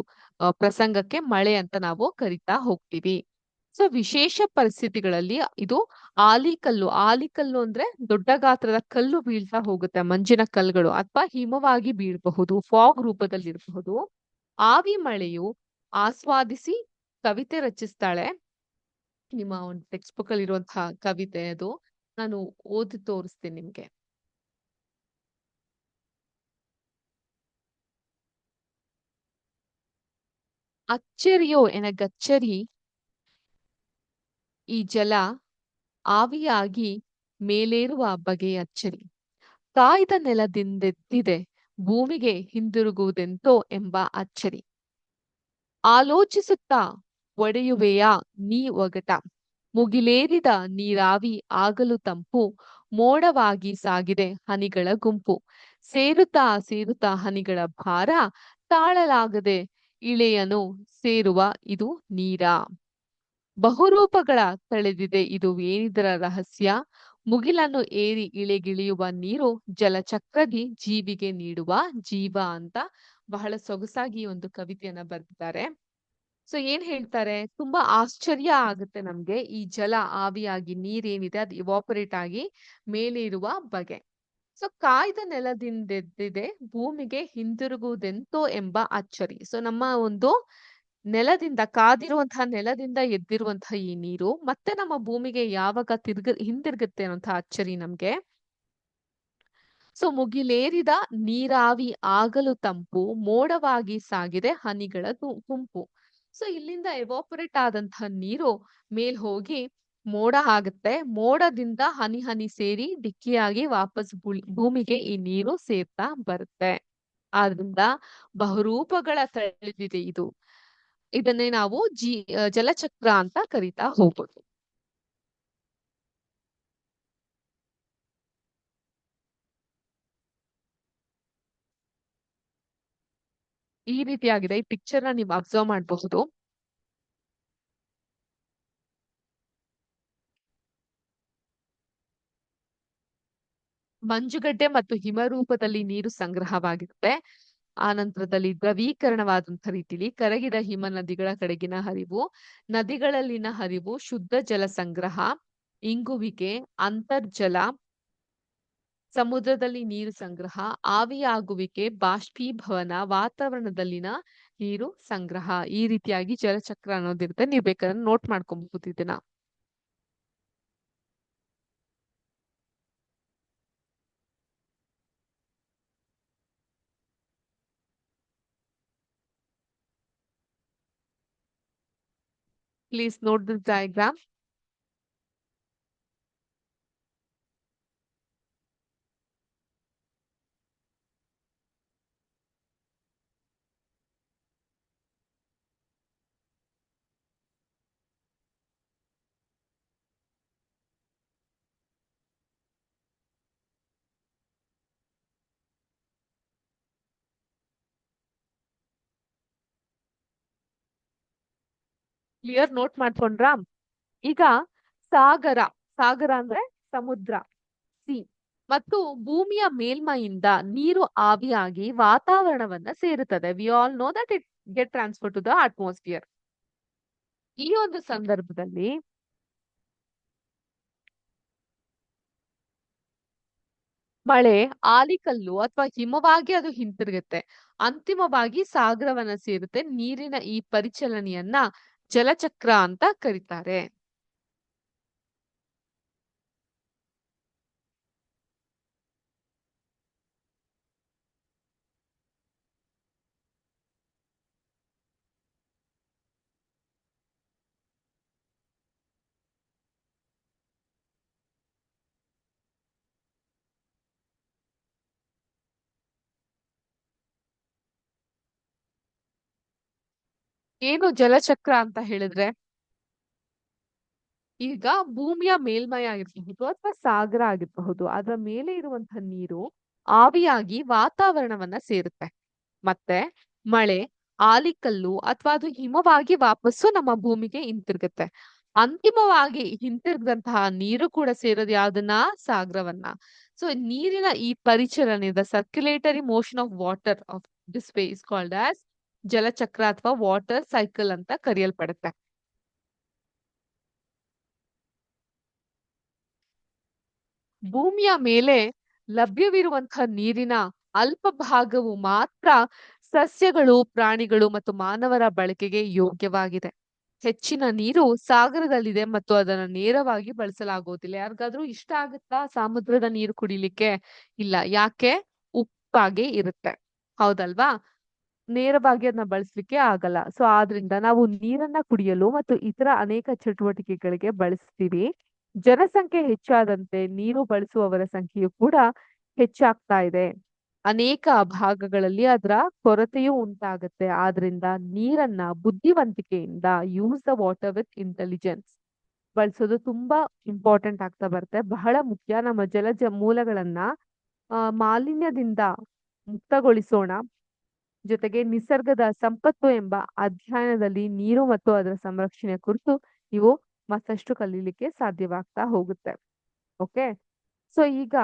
Speaker 1: ಪ್ರಸಂಗಕ್ಕೆ ಮಳೆ ಅಂತ ನಾವು ಕರಿತಾ ಹೋಗ್ತೀವಿ. ಸೊ ವಿಶೇಷ ಪರಿಸ್ಥಿತಿಗಳಲ್ಲಿ ಇದು ಆಲಿಕಲ್ಲು. ಆಲಿಕಲ್ಲು ಅಂದ್ರೆ ದೊಡ್ಡ ಗಾತ್ರದ ಕಲ್ಲು ಬೀಳ್ತಾ ಹೋಗುತ್ತೆ. ಮಂಜಿನ ಕಲ್ಲುಗಳು ಅಥವಾ ಹಿಮವಾಗಿ ಬೀಳಬಹುದು ಫಾಗ್ ರೂಪದಲ್ಲಿ ಇರಬಹುದು ಆವಿ ಮಳೆಯು ಆಸ್ವಾದಿಸಿ ಕವಿತೆ ರಚಿಸ್ತಾಳೆ. ನಿಮ್ಮ ಒಂದು ಟೆಕ್ಸ್ಟ್ ಬುಕ್ ಅಲ್ಲಿ ಇರುವಂತಹ ಕವಿತೆ ಅದು ನಾನು ಓದಿ ತೋರಿಸ್ತೀನಿ ನಿಮ್ಗೆ. ಅಚ್ಚರಿಯೋ ಎನಗಚ್ಚರಿ ಈ ಜಲ ಆವಿಯಾಗಿ ಮೇಲೇರುವ ಬಗೆಯ ಅಚ್ಚರಿ. ಕಾಯ್ದ ನೆಲದಿಂದೆದ್ದಿದೆ ಭೂಮಿಗೆ ಹಿಂದಿರುಗುವುದೆಂತೋ ಎಂಬ ಅಚ್ಚರಿ. ಆಲೋಚಿಸುತ್ತಾ ಒಡೆಯುವೆಯಾ? ನೀ ಒಗಟ. ಮುಗಿಲೇರಿದ ನೀರಾವಿ ಆಗಲು ತಂಪು. ಮೋಡವಾಗಿ ಸಾಗಿದೆ ಹನಿಗಳ ಗುಂಪು. ಸೇರುತ್ತಾ ಸೇರುತ್ತಾ ಹನಿಗಳ ಭಾರ ತಾಳಲಾಗದೆ ಇಳೆಯನು ಸೇರುವ ಇದು ನೀರ. ಬಹುರೂಪಗಳ ತಳೆದಿದೆ ಇದು ಏನಿದರ ರಹಸ್ಯ? ಮುಗಿಲನ್ನು ಏರಿ ಇಳೆಗಿಳಿಯುವ ನೀರು ಜಲಚಕ್ರದಿ ಜೀವಿಗೆ ನೀಡುವ ಜೀವ ಅಂತ ಬಹಳ ಸೊಗಸಾಗಿ ಒಂದು ಕವಿತೆಯನ್ನ ಬರೆದಿದ್ದಾರೆ. ಸೊ ಏನ್ ಹೇಳ್ತಾರೆ ತುಂಬಾ ಆಶ್ಚರ್ಯ ಆಗುತ್ತೆ ನಮ್ಗೆ ಈ ಜಲ, ಆವಿಯಾಗಿ, ನೀರೇನಿದೆ ಅದು ಇವಾಪರೇಟ್ ಆಗಿ ಮೇಲೆ ಇರುವ ಬಗೆ ಸೊ ಕಾಯ್ದ ನೆಲದಿಂದೆದ್ದಿದೆ ಭೂಮಿಗೆ ಹಿಂದಿರುಗುವುದೆಂತೋ ಎಂಬ ಅಚ್ಚರಿ. ಸೊ ನಮ್ಮ ಒಂದು ನೆಲದಿಂದ ಕಾದಿರುವಂತಹ ನೆಲದಿಂದ ಎದ್ದಿರುವಂತಹ ಈ ನೀರು ಮತ್ತೆ ನಮ್ಮ ಭೂಮಿಗೆ ಯಾವಾಗ ತಿರ್ಗ, ಹಿಂದಿರುಗುತ್ತೆ ಅನ್ನುವಂತಹ ಅಚ್ಚರಿ ನಮ್ಗೆ. ಸೊ ಮುಗಿಲೇರಿದ ನೀರಾವಿ ಆಗಲು ತಂಪು, ಮೋಡವಾಗಿ ಸಾಗಿದೆ ಹನಿಗಳ ಗುಂಪು. ಸೊ ಇಲ್ಲಿಂದ ಎವಾಪರೇಟ್ ಆದಂತಹ ನೀರು ಮೇಲ್ ಹೋಗಿ ಮೋಡ ಆಗುತ್ತೆ. ಮೋಡದಿಂದ ಹನಿ ಹನಿ ಸೇರಿ ಡಿಕ್ಕಿಯಾಗಿ ವಾಪಸ್ ಭೂಮಿಗೆ ಈ ನೀರು ಸೇರ್ತಾ ಬರುತ್ತೆ. ಆದ್ರಿಂದ ಬಹುರೂಪಗಳ ತಳಿದಿದೆ ಇದು. ಇದನ್ನೇ ನಾವು ಜಿ, ಜಲಚಕ್ರ ಅಂತ ಕರಿತಾ ಹೋಗೋದು. ಈ ರೀತಿಯಾಗಿದೆ. ಈ ಪಿಕ್ಚರ್‌ನ ನೀವು ಅಬ್ಸರ್ವ್ ಮಾಡಬಹುದು. ಮಂಜುಗಡ್ಡೆ ಮತ್ತು ಹಿಮರೂಪದಲ್ಲಿ ನೀರು ಸಂಗ್ರಹವಾಗಿರುತ್ತೆ. ಆ ನಂತರದಲ್ಲಿ ದ್ರವೀಕರಣವಾದಂಥ ರೀತಿಲಿ ಕರಗಿದ ಹಿಮ ನದಿಗಳ ಕಡೆಗಿನ ಹರಿವು, ನದಿಗಳಲ್ಲಿನ ಹರಿವು, ಶುದ್ಧ ಜಲ ಸಂಗ್ರಹ, ಇಂಗುವಿಕೆ, ಅಂತರ್ಜಲ ಸಮುದ್ರದಲ್ಲಿ ನೀರು ಸಂಗ್ರಹ, ಆವಿಯಾಗುವಿಕೆ, ಬಾಷ್ಪೀಭವನ, ವಾತಾವರಣದಲ್ಲಿನ ನೀರು ಸಂಗ್ರಹ. ಈ ರೀತಿಯಾಗಿ ಜಲಚಕ್ರ ಅನ್ನೋದಿರುತ್ತೆ. ನೀವು ಬೇಕಾದ್ರೆ ನೋಟ್ ಮಾಡ್ಕೊಬಹುದು ಇದನ್ನ. Please note this diagram. Clear note ಮಾಡ್ಕೊಂಡ್ರಾ? ಈಗ ಸಾಗರ, ಸಾಗರ ಅಂದ್ರೆ ಸಮುದ್ರ, ಸಿ ಮತ್ತು ಭೂಮಿಯ ಮೇಲ್ಮೈಯಿಂದ ನೀರು ಆವಿಯಾಗಿ ವಾತಾವರಣವನ್ನ ಸೇರುತ್ತದೆ. We all know that it get transfer to the atmosphere. ಈ ಒಂದು ಸಂದರ್ಭದಲ್ಲಿ ಮಳೆ, ಆಲಿಕಲ್ಲು ಅಥವಾ ಹಿಮವಾಗಿ ಅದು ಹಿಂತಿರುಗುತ್ತೆ. ಅಂತಿಮವಾಗಿ ಸಾಗರವನ್ನ ಸೇರುತ್ತೆ. ನೀರಿನ ಈ ಪರಿಚಲನೆಯನ್ನ ಜಲಚಕ್ರ ಅಂತ ಕರೀತಾರೆ. ಏನು ಜಲಚಕ್ರ ಅಂತ ಹೇಳಿದ್ರೆ? ಈಗ ಭೂಮಿಯ ಮೇಲ್ಮೈ ಆಗಿರಬಹುದು ಅಥವಾ ಸಾಗರ ಆಗಿರಬಹುದು. ಅದರ ಮೇಲೆ ಇರುವಂತಹ ನೀರು ಆವಿಯಾಗಿ ವಾತಾವರಣವನ್ನ ಸೇರುತ್ತೆ. ಮತ್ತೆ ಮಳೆ, ಆಲಿಕಲ್ಲು ಅಥವಾ ಅದು ಹಿಮವಾಗಿ ವಾಪಸ್ಸು ನಮ್ಮ ಭೂಮಿಗೆ ಹಿಂತಿರುಗುತ್ತೆ. ಅಂತಿಮವಾಗಿ ಹಿಂತಿರುಗದಂತಹ ನೀರು ಕೂಡ ಸೇರೋದು ಯಾವ್ದನ್ನ? ಸಾಗರವನ್ನ. ಸೊ ನೀರಿನ ಈ ಪರಿಚಲನೆ the circulatory motion of water of this way is called as ಜಲಚಕ್ರ ಅಥವಾ ವಾಟರ್ ಸೈಕಲ್ ಅಂತ ಕರೆಯಲ್ಪಡುತ್ತೆ. ಭೂಮಿಯ ಮೇಲೆ ಲಭ್ಯವಿರುವಂತಹ ನೀರಿನ ಅಲ್ಪ ಭಾಗವು ಮಾತ್ರ ಸಸ್ಯಗಳು, ಪ್ರಾಣಿಗಳು ಮತ್ತು ಮಾನವರ ಬಳಕೆಗೆ ಯೋಗ್ಯವಾಗಿದೆ. ಹೆಚ್ಚಿನ ನೀರು ಸಾಗರದಲ್ಲಿದೆ ಮತ್ತು ಅದನ್ನ ನೇರವಾಗಿ ಬಳಸಲಾಗುವುದಿಲ್ಲ. ಯಾರಿಗಾದ್ರೂ ಇಷ್ಟ ಆಗುತ್ತಾ ಸಮುದ್ರದ ನೀರು ಕುಡಿಲಿಕ್ಕೆ? ಇಲ್ಲ. ಯಾಕೆ? ಉಪ್ಪಾಗಿ ಇರುತ್ತೆ. ಹೌದಲ್ವಾ? ನೇರವಾಗಿ ಅದನ್ನ ಬಳಸಲಿಕ್ಕೆ ಆಗಲ್ಲ. ಸೊ ಆದ್ರಿಂದ ನಾವು ನೀರನ್ನ ಕುಡಿಯಲು ಮತ್ತು ಇತರ ಅನೇಕ ಚಟುವಟಿಕೆಗಳಿಗೆ ಬಳಸ್ತೀವಿ. ಜನಸಂಖ್ಯೆ ಹೆಚ್ಚಾದಂತೆ ನೀರು ಬಳಸುವವರ ಸಂಖ್ಯೆಯು ಕೂಡ ಹೆಚ್ಚಾಗ್ತಾ ಇದೆ. ಅನೇಕ ಭಾಗಗಳಲ್ಲಿ ಅದರ ಕೊರತೆಯೂ ಉಂಟಾಗುತ್ತೆ. ಆದ್ರಿಂದ ನೀರನ್ನ ಬುದ್ಧಿವಂತಿಕೆಯಿಂದ use the water with intelligence ಬಳಸೋದು ತುಂಬಾ ಇಂಪಾರ್ಟೆಂಟ್ ಆಗ್ತಾ ಬರುತ್ತೆ. ಬಹಳ ಮುಖ್ಯ. ನಮ್ಮ ಜಲಜ ಮೂಲಗಳನ್ನ ಮಾಲಿನ್ಯದಿಂದ ಮುಕ್ತಗೊಳಿಸೋಣ. ಜೊತೆಗೆ ನಿಸರ್ಗದ ಸಂಪತ್ತು ಎಂಬ ಅಧ್ಯಯನದಲ್ಲಿ ನೀರು ಮತ್ತು ಅದರ ಸಂರಕ್ಷಣೆ ಕುರಿತು ನೀವು ಮತ್ತಷ್ಟು ಕಲೀಲಿಕ್ಕೆ ಸಾಧ್ಯವಾಗ್ತಾ ಹೋಗುತ್ತೆ. ಓಕೆ. ಸೊ ಈಗ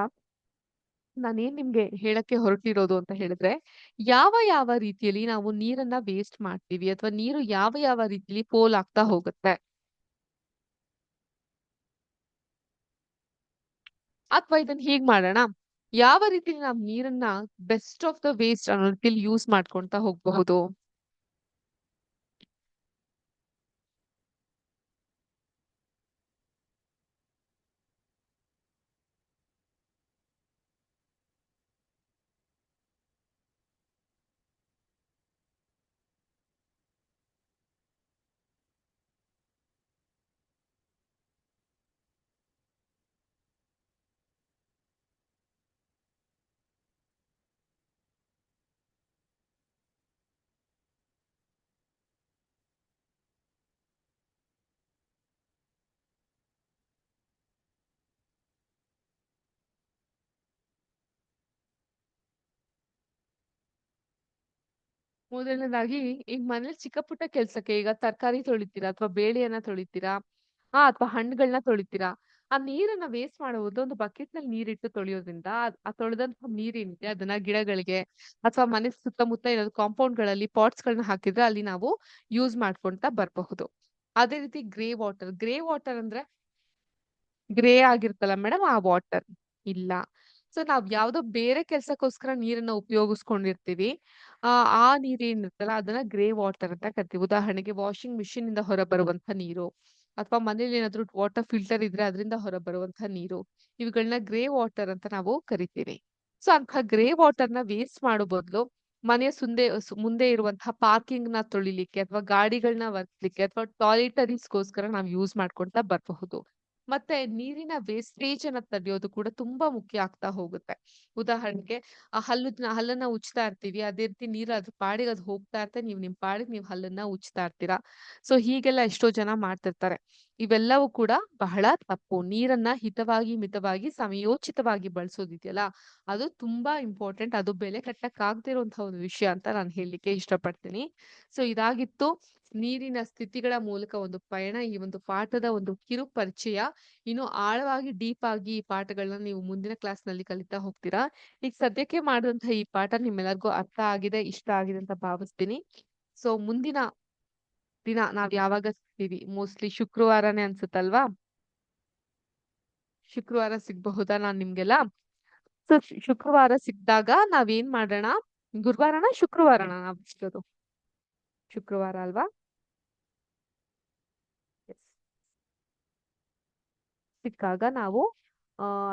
Speaker 1: ನಾನೇನ್ ನಿಮ್ಗೆ ಹೇಳಕ್ಕೆ ಹೊರಟಿರೋದು ಅಂತ ಹೇಳಿದ್ರೆ, ಯಾವ ಯಾವ ರೀತಿಯಲ್ಲಿ ನಾವು ನೀರನ್ನ ವೇಸ್ಟ್ ಮಾಡ್ತೀವಿ ಅಥವಾ ನೀರು ಯಾವ ಯಾವ ರೀತಿಯಲ್ಲಿ ಪೋಲ್ ಆಗ್ತಾ ಹೋಗುತ್ತೆ? ಅಥವಾ ಇದನ್ನ ಹೀಗ್ ಮಾಡೋಣ. ಯಾವ ರೀತಿ ನಾವು ನೀರನ್ನ ಬೆಸ್ಟ್ ಆಫ್ ದ ವೇಸ್ಟ್ ಅನ್ನೋ ರೀತಿಲಿ ಯೂಸ್ ಮಾಡ್ಕೊಳ್ತಾ ಹೋಗ್ಬಹುದು? ಮೊದಲನೇದಾಗಿ ಈಗ ಮನೇಲಿ ಚಿಕ್ಕ ಪುಟ್ಟ ಕೆಲ್ಸಕ್ಕೆ ಈಗ ತರಕಾರಿ ತೊಳಿತೀರಾ ಅಥವಾ ಬೇಳೆಯನ್ನ ತೊಳಿತೀರಾ? ಆ, ಅಥವಾ ಹಣ್ಣುಗಳನ್ನ ತೊಳಿತೀರಾ? ಆ ನೀರನ್ನ ವೇಸ್ಟ್ ಮಾಡುವುದು ಒಂದು ಬಕೆಟ್ನಲ್ಲಿ ನೀರಿಟ್ಟು ತೊಳೆಯೋದ್ರಿಂದ ಆ- ತೊಳೆದಂತಹ ನೀರೇನಿದೆ ಅದನ್ನ ಗಿಡಗಳಿಗೆ ಅಥವಾ ಮನೆ ಸುತ್ತಮುತ್ತ ಏನಾದ್ರು ಕಾಂಪೌಂಡ್ಗಳಲ್ಲಿ ಪಾಟ್ಸ್ ಗಳನ್ನ ಹಾಕಿದ್ರೆ ಅಲ್ಲಿ ನಾವು ಯೂಸ್ ಮಾಡ್ಕೊಂತ ಬರಬಹುದು. ಅದೇ ರೀತಿ ಗ್ರೇ ವಾಟರ್ ಗ್ರೇ ವಾಟರ್ ಅಂದ್ರೆ ಗ್ರೇ ಆಗಿರ್ತಲ್ಲ ಮೇಡಮ್ ಆ ವಾಟರ್ ಇಲ್ಲ. ಸೊ ನಾವ್ ಯಾವ್ದೋ ಬೇರೆ ಕೆಲ್ಸಕ್ಕೋಸ್ಕರ ನೀರನ್ನ ಉಪಯೋಗಿಸ್ಕೊಂಡಿರ್ತೀವಿ. ಆ ಆ ನೀರ್ ಏನಿರುತ್ತಲ್ಲ ಅದನ್ನ ಗ್ರೇ ವಾಟರ್ ಅಂತ ಕರಿತೀವಿ. ಉದಾಹರಣೆಗೆ ವಾಷಿಂಗ್ ಮಿಷಿನ್ ಇಂದ ಹೊರ ಬರುವಂತ ನೀರು ಅಥವಾ ಮನೇಲಿ ಏನಾದ್ರು ವಾಟರ್ ಫಿಲ್ಟರ್ ಇದ್ರೆ ಅದರಿಂದ ಹೊರ ಬರುವಂತ ನೀರು ಇವುಗಳನ್ನ ಗ್ರೇ ವಾಟರ್ ಅಂತ ನಾವು ಕರಿತೀವಿ. ಸೊ ಅಂತ ಗ್ರೇ ವಾಟರ್ನ ವೇಸ್ಟ್ ಮಾಡೋ ಬದಲು ಮನೆಯ ಸುಂದೆ ಮುಂದೆ ಇರುವಂತಹ ಪಾರ್ಕಿಂಗ್ನ ತೊಳಿಲಿಕ್ಕೆ ಅಥವಾ ಗಾಡಿಗಳನ್ನ ಒರೆಸ್ಲಿಕ್ಕೆ ಅಥವಾ ಟಾಯ್ಲೆಟರೀಸ್ಗೋಸ್ಕರ ನಾವು ಯೂಸ್ ಮಾಡ್ಕೊಂತ ಬರಬಹುದು. ಮತ್ತೆ ನೀರಿನ ವೇಸ್ಟೇಜ್ ಅನ್ನ ತಡೆಯೋದು ಕೂಡ ತುಂಬಾ ಮುಖ್ಯ ಆಗ್ತಾ ಹೋಗುತ್ತೆ. ಉದಾಹರಣೆಗೆ ಆ ಹಲ್ಲು ಹಲ್ಲನ್ನ ಉಚ್ಚತಾ ಇರ್ತೀವಿ ಅದೇ ರೀತಿ ನೀರು ಅದ್ರ ಪಾಡಿಗೆ ಅದು ಹೋಗ್ತಾ ಇರುತ್ತೆ ನೀವು ನಿಮ್ ಪಾಡಿಗೆ ನೀವು ಹಲ್ಲನ್ನ ಉಚ್ಚತಾ ಇರ್ತೀರಾ. ಸೊ ಹೀಗೆಲ್ಲ ಎಷ್ಟೋ ಜನ ಮಾಡ್ತಿರ್ತಾರೆ. ಇವೆಲ್ಲವೂ ಕೂಡ ಬಹಳ ತಪ್ಪು. ನೀರನ್ನ ಹಿತವಾಗಿ ಮಿತವಾಗಿ ಸಮಯೋಚಿತವಾಗಿ ಬಳಸೋದಿದೆಯಲ್ಲ, ಅದು ತುಂಬಾ ಇಂಪಾರ್ಟೆಂಟ್. ಅದು ಬೆಲೆ ಕಟ್ಟಕ್ಕಾಗದೇ ಇರುವಂತಹ ಒಂದು ವಿಷಯ ಅಂತ ನಾನು ಹೇಳಲಿಕ್ಕೆ ಇಷ್ಟಪಡ್ತೀನಿ. ಸೊ, ಇದಾಗಿತ್ತು ನೀರಿನ ಸ್ಥಿತಿಗಳ ಮೂಲಕ ಒಂದು ಪಯಣ, ಈ ಒಂದು ಪಾಠದ ಒಂದು ಕಿರು ಪರಿಚಯ ಇನ್ನು ಆಳವಾಗಿ, ಡೀಪ್ ಆಗಿ ಈ ಪಾಠಗಳನ್ನ ನೀವು ಮುಂದಿನ ಕ್ಲಾಸ್ನಲ್ಲಿ ಕಲಿತಾ ಹೋಗ್ತೀರಾ? ಈಗ ಸದ್ಯಕ್ಕೆ ಮಾಡಿದಂತಹ ಈ ಪಾಠ ನಿಮ್ಮೆಲ್ಲರಿಗೂ ಅರ್ಥ ಆಗಿದೆ, ಇಷ್ಟ ಆಗಿದೆ ಅಂತ ಭಾವಿಸ್ತೀನಿ. ಸೊ, ಮುಂದಿನ ದಿನ ನಾವ್ ಯಾವಾಗ ಸಿಗ್ತೀವಿ ಮೋಸ್ಟ್ಲಿ ಶುಕ್ರವಾರನೇ ಅನ್ಸುತ್ತಲ್ವಾ ಶುಕ್ರವಾರ ಸಿಗ್ಬಹುದಾ ನಾನ್ ನಿಮ್ಗೆಲ್ಲ? ಸೊ ಶುಕ್ರವಾರ ಸಿಕ್ಕಿದಾಗ ನಾವೇನ್ ಮಾಡೋಣ? ಗುರುವಾರನ ಶುಕ್ರವಾರನ ನಾವ್ ಸಿಗೋದು ಶುಕ್ರವಾರ ಅಲ್ವಾ? ಸಿಕ್ಕಾಗ ನಾವು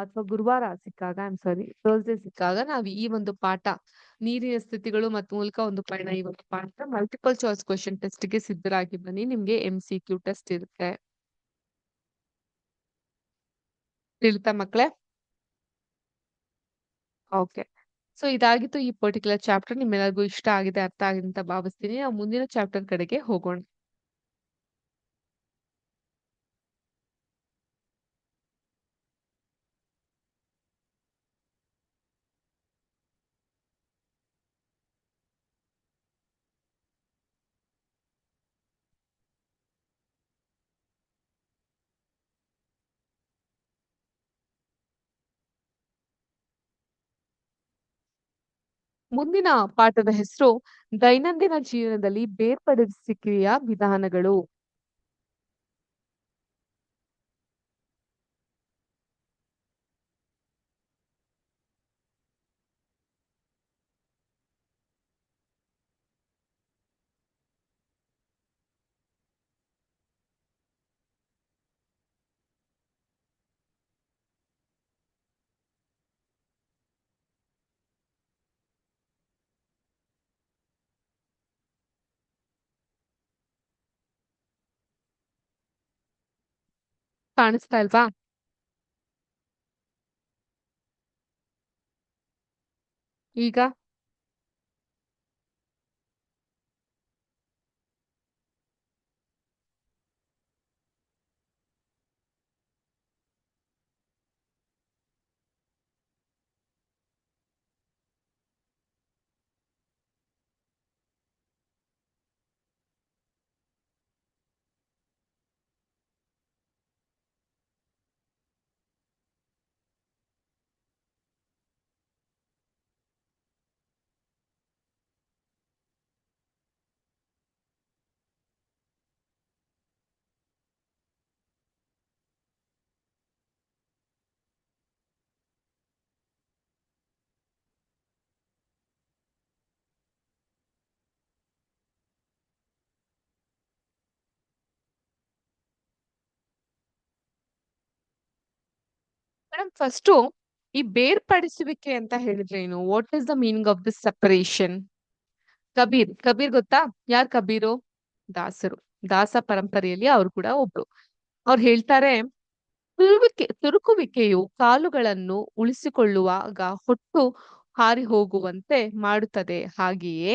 Speaker 1: ಅಥವಾ ಗುರುವಾರ ಸಿಕ್ಕಾಗ ಐ ಸಾರಿ ಥರ್ಸ್ಡೇ ಸಿಕ್ಕಾಗ ನಾವು ಈ ಒಂದು ಪಾಠ, ನೀರಿನ ಸ್ಥಿತಿಗಳು ಮತ್ತು ಮೂಲಕ ಒಂದು ಪಯಣ ಈ ಒಂದು ಪಾಠ ಮಲ್ಟಿಪಲ್ ಚಾಯ್ಸ್ ಕ್ವಶನ್ ಟೆಸ್ಟ್ಗೆ ಸಿದ್ಧರಾಗಿ ಬನ್ನಿ, ನಿಮ್ಗೆ ಎಂ ಸಿ ಕ್ಯೂ ಟೆಸ್ಟ್ ಇರುತ್ತೆ. ತಿಳಿತಾ ಮಕ್ಳೇ? ಓಕೆ ಸೊ ಇದಾಗಿತ್ತು ಈ ಪರ್ಟಿಕ್ಯುಲರ್ ಚಾಪ್ಟರ್ ನಿಮ್ಮೆಲ್ಲರಿಗೂ ಇಷ್ಟ ಆಗಿದೆ, ಅರ್ಥ ಆಗಿದೆ ಅಂತ ಭಾವಿಸ್ತೀನಿ, ನಾವು ಮುಂದಿನ ಚಾಪ್ಟರ್ ಕಡೆಗೆ ಹೋಗೋಣ. ಮುಂದಿನ ಪಾಠದ ಹೆಸರು ದೈನಂದಿನ ಜೀವನದಲ್ಲಿ ಬೇರ್ಪಡಿಸುವಿಕೆಯ ವಿಧಾನಗಳು. ಕಾಣಿಸ್ತಾ ಇಲ್ವಾ? ಈಗ? ಮೇಡಮ್ ಫಸ್ಟು ಈ ಬೇರ್ಪಡಿಸುವಿಕೆ ಅಂತ ಹೇಳಿದ್ರೆ ಏನು? What is the meaning of this separation Kabir Kabir ಗೊತ್ತಾ? ಯಾರ್ ಕಬೀರು? ದಾಸರು. ದಾಸ ಪರಂಪರೆಯಲ್ಲಿ ಅವ್ರು ಕೂಡ ಒಬ್ರು. ಅವ್ರು ಹೇಳ್ತಾರೆ, ತುರುವಿಕೆ, ತುರುಕುವಿಕೆಯು ಕಾಲುಗಳನ್ನು ಉಳಿಸಿಕೊಳ್ಳುವಾಗ ಹೊಟ್ಟು ಹಾರಿ ಹೋಗುವಂತೆ ಮಾಡುತ್ತದೆ. ಹಾಗೆಯೇ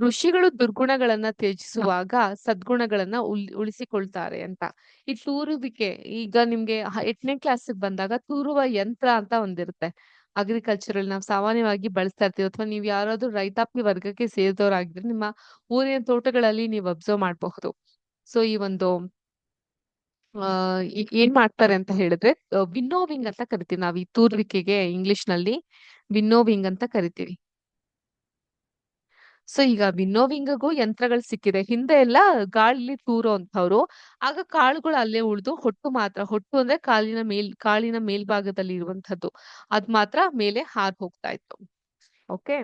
Speaker 1: ಋಷಿಗಳು ದುರ್ಗುಣಗಳನ್ನ ತ್ಯಜಿಸುವಾಗ ಸದ್ಗುಣಗಳನ್ನ ಉಳ್ ಉಳಿಸಿಕೊಳ್ತಾರೆ ಅಂತ. ಈ ತೂರುವಿಕೆ ಈಗ ನಿಮ್ಗೆ ಎಂಟನೇ ಕ್ಲಾಸಿಗೆ ಬಂದಾಗ ತೂರುವ ಯಂತ್ರ ಅಂತ ಒಂದಿರುತ್ತೆ. ಅಗ್ರಿಕಲ್ಚರಲ್ ನಾವು ಸಾಮಾನ್ಯವಾಗಿ ಬಳಸ್ತಾ ಇರ್ತೀವಿ. ಅಥವಾ ನೀವು ಯಾರಾದ್ರೂ ರೈತಾಪಿ ವರ್ಗಕ್ಕೆ ಸೇರಿದವರಾಗಿದ್ರೆ ನಿಮ್ಮ ಊರಿನ ತೋಟಗಳಲ್ಲಿ ನೀವು ಅಬ್ಸರ್ವ್ ಮಾಡಬಹುದು. ಸೊ ಈ ಒಂದು ಏನ್ ಮಾಡ್ತಾರೆ ಅಂತ ಹೇಳಿದ್ರೆ ವಿನ್ನೋವಿಂಗ್ ಅಂತ ಕರಿತೀವಿ. ನಾವು ಈ ತೂರುವಿಕೆಗೆ ಇಂಗ್ಲಿಷ್ನಲ್ಲಿ ವಿನ್ನೋವಿಂಗ್ ಅಂತ ಕರಿತೀವಿ. ಸೊ ಈಗ ವಿನ್ನೋವಿಂಗ್ಗೂ ಯಂತ್ರಗಳು ಸಿಕ್ಕಿದೆ. ಹಿಂದೆ ಎಲ್ಲ ಗಾಳಿಲಿ ತೂರೋ ಅಂತವ್ರು ಆಗ ಕಾಳುಗಳು ಅಲ್ಲೇ ಉಳಿದು ಹೊಟ್ಟು ಮಾತ್ರ, ಹೊಟ್ಟು ಅಂದ್ರೆ ಕಾಲಿನ ಮೇಲ್, ಕಾಳಿನ ಮೇಲ್ಭಾಗದಲ್ಲಿ ಇರುವಂತದ್ದು ಅದ್ ಮಾತ್ರ ಮೇಲೆ ಹಾರ್ ಹೋಗ್ತಾ ಇತ್ತು. ಓಕೆ?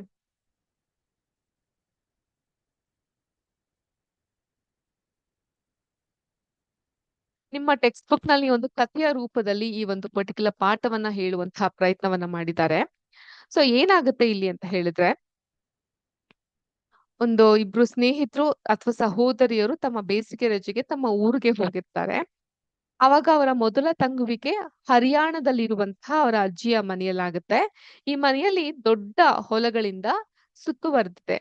Speaker 1: ನಿಮ್ಮ ಟೆಕ್ಸ್ಟ್ ಬುಕ್ನಲ್ಲಿ ಒಂದು ಕಥೆಯ ರೂಪದಲ್ಲಿ ಈ ಒಂದು ಪರ್ಟಿಕ್ಯುಲರ್ ಪಾಠವನ್ನ ಹೇಳುವಂತಹ ಪ್ರಯತ್ನವನ್ನ ಮಾಡಿದ್ದಾರೆ. ಸೊ, ಏನಾಗುತ್ತೆ ಇಲ್ಲಿ ಅಂತ ಹೇಳಿದ್ರೆ ಒಂದು ಇಬ್ರು ಸ್ನೇಹಿತರು ಅಥವಾ ಸಹೋದರಿಯರು ತಮ್ಮ ಬೇಸಿಗೆ ರಜೆಗೆ ತಮ್ಮ ಊರಿಗೆ ಹೋಗಿರ್ತಾರೆ. ಅವಾಗ ಅವರ ಮೊದಲ ತಂಗುವಿಕೆ ಹರಿಯಾಣದಲ್ಲಿರುವಂತಹ ಅವರ ಅಜ್ಜಿಯ ಮನೆಯಲ್ಲಾಗುತ್ತೆ. ಈ ಮನೆಯಲ್ಲಿ ದೊಡ್ಡ ಹೊಲಗಳಿಂದ ಸುತ್ತುವರೆದಿದೆ.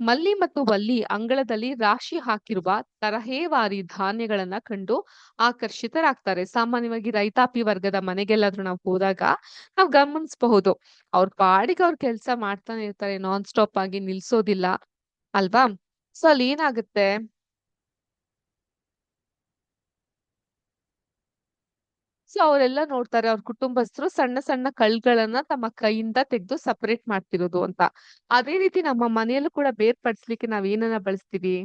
Speaker 1: ಮಲ್ಲಿ ಮತ್ತು ವಲ್ಲಿ ಅಂಗಳದಲ್ಲಿ ರಾಶಿ ಹಾಕಿರುವ ತರಹೇವಾರಿ ಧಾನ್ಯಗಳನ್ನ ಕಂಡು ಆಕರ್ಷಿತರಾಗ್ತಾರೆ. ಸಾಮಾನ್ಯವಾಗಿ ರೈತಾಪಿ ವರ್ಗದ ಮನೆಗೆಲ್ಲಾದ್ರೂ ನಾವು ಹೋದಾಗ ನಾವು ಗಮನಿಸಬಹುದು. ಅವ್ರ ಪಾಡಿಗೆ ಅವ್ರ ಕೆಲಸ ಮಾಡ್ತಾನೆ ಇರ್ತಾರೆ. ನಾನ್ ಸ್ಟಾಪ್ ಆಗಿ ನಿಲ್ಸೋದಿಲ್ಲ. ಅಲ್ವಾ? ಸೊ ಅಲ್ಲಿ ಏನಾಗುತ್ತೆ? ಸೊ ಅವರೆಲ್ಲ ನೋಡ್ತಾರೆ, ಅವ್ರ ಕುಟುಂಬಸ್ಥರು ಸಣ್ಣ ಸಣ್ಣ ಕಳ್ಗಳನ್ನ ತಮ್ಮ ಕೈಯಿಂದ ತೆಗೆದು ಸಪರೇಟ್ ಮಾಡ್ತಿರೋದು ಅಂತ. ಅದೇ ರೀತಿ ನಮ್ಮ ಮನೆಯಲ್ಲೂ ಕೂಡ ಬೇರ್ಪಡಿಸ್ಲಿಕ್ಕೆ ನಾವ್ ಏನನ್ನ ಬಳಸ್ತೀವಿ?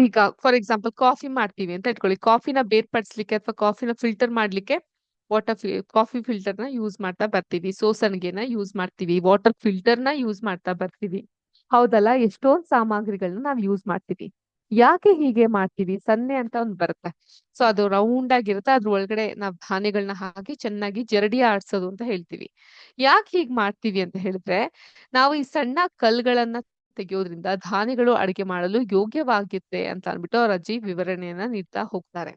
Speaker 1: ಈಗ ಫಾರ್ ಎಕ್ಸಾಂಪಲ್ ಕಾಫಿ ಮಾಡ್ತೀವಿ ಅಂತ ಇಟ್ಕೊಳ್ಳಿ. ಕಾಫಿನ ಬೇರ್ಪಡಿಸ್ಲಿಕ್ಕೆ ಅಥವಾ ಕಾಫಿನ ಫಿಲ್ಟರ್ ಮಾಡ್ಲಿಕ್ಕೆ ವಾಟರ್ ಕಾಫಿ ಫಿಲ್ಟರ್ನ ಯೂಸ್ ಮಾಡ್ತಾ ಬರ್ತೀವಿ ಸೋಸಣಿಗೆನ ಯೂಸ್ ಮಾಡ್ತೀವಿ ವಾಟರ್ ಫಿಲ್ಟರ್ನ ಯೂಸ್ ಮಾಡ್ತಾ ಬರ್ತೀವಿ. ಹೌದಲ್ಲ? ಎಷ್ಟೊಂದ್ ಸಾಮಗ್ರಿಗಳನ್ನ ನಾವ್ ಯೂಸ್ ಮಾಡ್ತೀವಿ. ಯಾಕೆ ಹೀಗೆ ಮಾಡ್ತೀವಿ? ಸನ್ನೆ ಅಂತ ಒಂದ್ ಬರುತ್ತೆ. ಸೊ ಅದು ರೌಂಡ್ ಆಗಿರುತ್ತೆ. ಅದ್ರ ಒಳಗಡೆ ನಾವ್ ಧಾನ್ಯಗಳನ್ನ ಹಾಕಿ ಚೆನ್ನಾಗಿ ಜರಡಿ ಆಡ್ಸೋದು ಅಂತ ಹೇಳ್ತೀವಿ. ಯಾಕೆ ಹೀಗ್ ಮಾಡ್ತೀವಿ ಅಂತ ಹೇಳಿದ್ರೆ, ನಾವು ಈ ಸಣ್ಣ ಕಲ್ಗಳನ್ನ ತೆಗೆಯೋದ್ರಿಂದ ಧಾನ್ಯಗಳು ಅಡಿಗೆ ಮಾಡಲು ಯೋಗ್ಯವಾಗಿದೆ ಅಂತ ಅಂದ್ಬಿಟ್ಟು ಅವ್ರ ಅಜ್ಜಿ ವಿವರಣೆಯನ್ನ ನೀಡ್ತಾ ಹೋಗ್ತಾರೆ.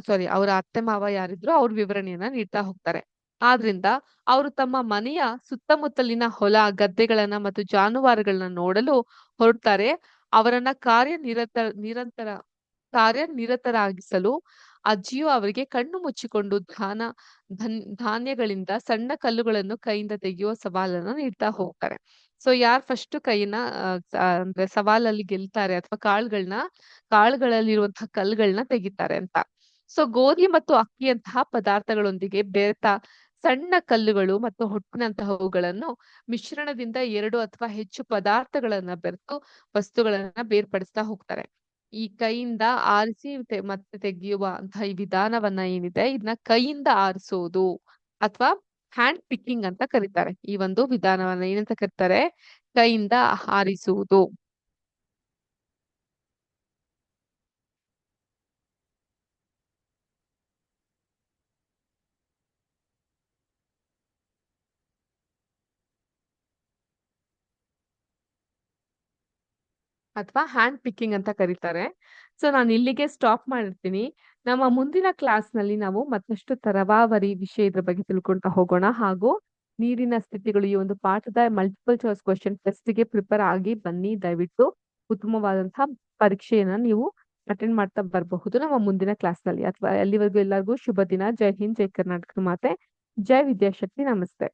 Speaker 1: ಸಾರಿ ಅವರ ಅತ್ತೆ ಮಾವ ಯಾರಿದ್ರು ಅವ್ರ ವಿವರಣೆಯನ್ನ ನೀಡ್ತಾ ಹೋಗ್ತಾರೆ. ಆದ್ರಿಂದ ಅವರು ತಮ್ಮ ಮನೆಯ ಸುತ್ತಮುತ್ತಲಿನ ಹೊಲ, ಗದ್ದೆಗಳನ್ನ ಮತ್ತು ಜಾನುವಾರುಗಳನ್ನ ನೋಡಲು ಹೊರಡ್ತಾರೆ. ಅವರನ್ನ ಕಾರ್ಯನಿರತ ನಿರಂತರ ಕಾರ್ಯನಿರತರಾಗಿಸಲು ಅಜ್ಜಿಯು ಅವರಿಗೆ ಕಣ್ಣು ಮುಚ್ಚಿಕೊಂಡು ಧಾನ, ಧನ್, ಧಾನ್ಯಗಳಿಂದ ಸಣ್ಣ ಕಲ್ಲುಗಳನ್ನು ಕೈಯಿಂದ ತೆಗೆಯುವ ಸವಾಲನ್ನ ನೀಡ್ತಾ ಹೋಗ್ತಾರೆ. ಸೊ ಯಾರ್ ಫಸ್ಟ್ ಕೈನ ಅಂದ್ರೆ ಸವಾಲಲ್ಲಿ ಗೆಲ್ತಾರೆ ಅಥವಾ ಕಾಳುಗಳನ್ನ ಕಾಳುಗಳಲ್ಲಿರುವಂತಹ ಕಲ್ಲುಗಳನ್ನ ತೆಗಿತಾರೆ ಅಂತ. ಸೊ ಗೋಧಿ ಮತ್ತು ಅಕ್ಕಿಯಂತಹ ಪದಾರ್ಥಗಳೊಂದಿಗೆ ಬೆರೆತ ಸಣ್ಣ ಕಲ್ಲುಗಳು ಮತ್ತು ಹೊಟ್ಟಿನಂತಹವುಗಳನ್ನು ಮಿಶ್ರಣದಿಂದ ಎರಡು ಅಥವಾ ಹೆಚ್ಚು ಪದಾರ್ಥಗಳನ್ನ ಬೆರೆತು ವಸ್ತುಗಳನ್ನ ಬೇರ್ಪಡಿಸ್ತಾ ಹೋಗ್ತಾರೆ. ಈ ಕೈಯಿಂದ ಆರಿಸಿ ಮತ್ತೆ ತೆಗೆಯುವಂತಹ ಈ ವಿಧಾನವನ್ನ ಏನಿದೆ? ಇದನ್ನ ಕೈಯಿಂದ ಆರಿಸೋದು ಅಥವಾ ಹ್ಯಾಂಡ್ ಪಿಕ್ಕಿಂಗ್ ಅಂತ ಕರೀತಾರೆ. ಈ ಒಂದು ವಿಧಾನವನ್ನ ಏನಂತ ಕರೀತಾರೆ? ಕೈಯಿಂದ ಆರಿಸುವುದು. ಅಥವಾ ಹ್ಯಾಂಡ್ ಪಿಕ್ಕಿಂಗ್ ಅಂತ ಕರೀತಾರೆ. ಸೊ ನಾನು ಇಲ್ಲಿಗೆ ಸ್ಟಾಪ್ ಮಾಡಿರ್ತೀನಿ ನಮ್ಮ ಮುಂದಿನ ಕ್ಲಾಸ್ನಲ್ಲಿ ನಾವು ಮತ್ತಷ್ಟು ತರವಾವರಿ ವಿಷಯದ ಬಗ್ಗೆ ತಿಳ್ಕೊಂತ ಹೋಗೋಣ. ಹಾಗೂ ನೀರಿನ ಸ್ಥಿತಿಗಳು ಈ ಒಂದು ಪಾಠದ ಮಲ್ಟಿಪಲ್ ಚಾಯ್ಸ್ ಕ್ವಶನ್ ಟೆಸ್ಟ್ಗೆ ಪ್ರಿಪೇರ್ ಆಗಿ ಬನ್ನಿ. ದಯವಿಟ್ಟು ಉತ್ತಮವಾದಂತಹ ಪರೀಕ್ಷೆಯನ್ನ ನೀವು ಅಟೆಂಡ್ ಮಾಡ್ತಾ ಬರಬಹುದು ನಮ್ಮ ಮುಂದಿನ ಕ್ಲಾಸ್ನಲ್ಲಿ. ಅಥವಾ ಅಲ್ಲಿವರೆಗೂ ಎಲ್ಲರಿಗೂ ಶುಭ ದಿನ. ಜೈ ಹಿಂದ್, ಜೈ ಕರ್ನಾಟಕ ಮಾತೆ. ಜೈ ವಿದ್ಯಾಶಕ್ತಿ. ನಮಸ್ತೆ.